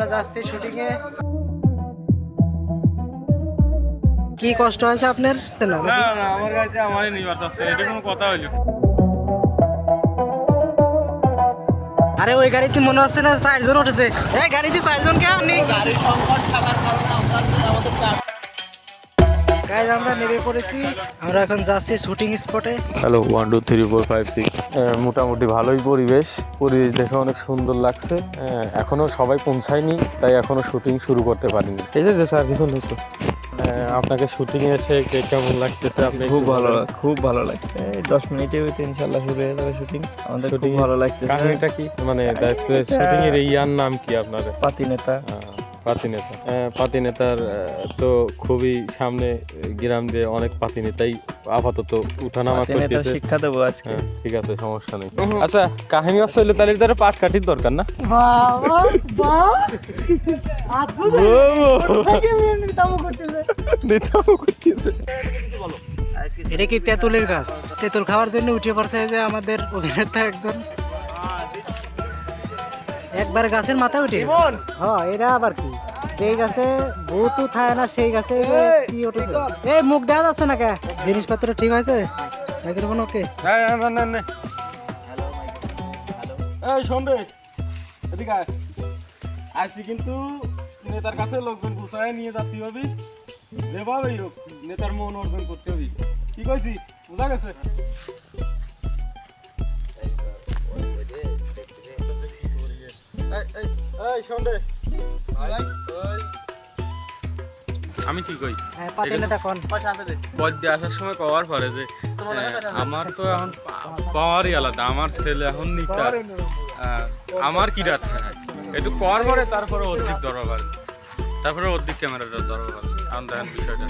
আমরা যাচ্ছি শুটিং এ কি কষ্ট আছে আপনার? না না আমার কাছে আমার ইউনিভার্স আছে এটা কোনো কথা হইল আরে ওই গাড়ি কি মনে হচ্ছে না চারজন উঠেছে? এই গাড়িতে চারজন কে আপনি গাইজ আমরা নেমে পড়েছি। আমরা এখন যাচ্ছি শুটিং স্পটে hello one two three four five six মোটামুটি ভালোই পরিবেশ। পরিবেশ দেখে অনেক সুন্দর লাগছে। এখনও সবাই পৌঁছায়নি তাই এখনও শুটিং শুরু করতে পারিনি। এই যে স্যার কিছু নিচ্ছ আপনাকে শুটিং এসে কেমন লাগতেছে? আপনি খুব ভালো লাগ- খুব ভালো লাগছে। এই দশ মিনিটে হইতে ইনশাল্লাহ শুরু হয়ে যাবে শুটিং আমাদের খুব ভালো লাগছে। কাহিনীটা কি? মানে শুটিং এর এই ইয়ার নাম কি আপনার পাতি নেতা। পাতি নেতা। পাতি নেতার তো খুবই সামনে গ্রাম দিয়ে অনেক পাতি নেতাই আপাতত উঠানামা করতেছে। শিক্ষা দেবো আজকে। হ্যাঁ ঠিক আছে সমস্যা নেই। আচ্ছা কাহিনী আসলে তাহলে তার পাট কাঠির দরকার না? এটা কি তেঁতুলের গাছ? তেঁতুল খাওয়ার জন্য উঠে পড়ছে যে আমাদের অভিনেতা একজন। একবার গাছের মাথায় উঠে। হ্যাঁ এটা আবার কি? যেই গাছে ভূতু থাকে না সেই গাছে কি উঠেছে। এই মুখ দেখা যাচ্ছে না কে? জিনিসপত্র ঠিক হয়েছে? মাইক্রোফোন ওকে না না না এই শোন রে এদিকে আয়। কিন্তু নেতার কাছে লোকজন গুছায় নিয়ে যাতে হবে যেভাবেই হোক নেতার মন অর্জন করতে হবে কি কইছি? বুঝা গেছে? এই, এই, এই, শোন রে। আমি কি কই? বদ্যে আসার সময় পাওয়ার পরে যে আহ, আমার তো এখন পাওয়ারই আলাদা আমার ছেলে এখন নিকা আহ, আমার কি রাত একটু কর পরে তারপরে অর্ধেক দরকার তারপরে অর্ধেক ক্যামেরাটা দরকার আমি দেখেন বিষয়টা।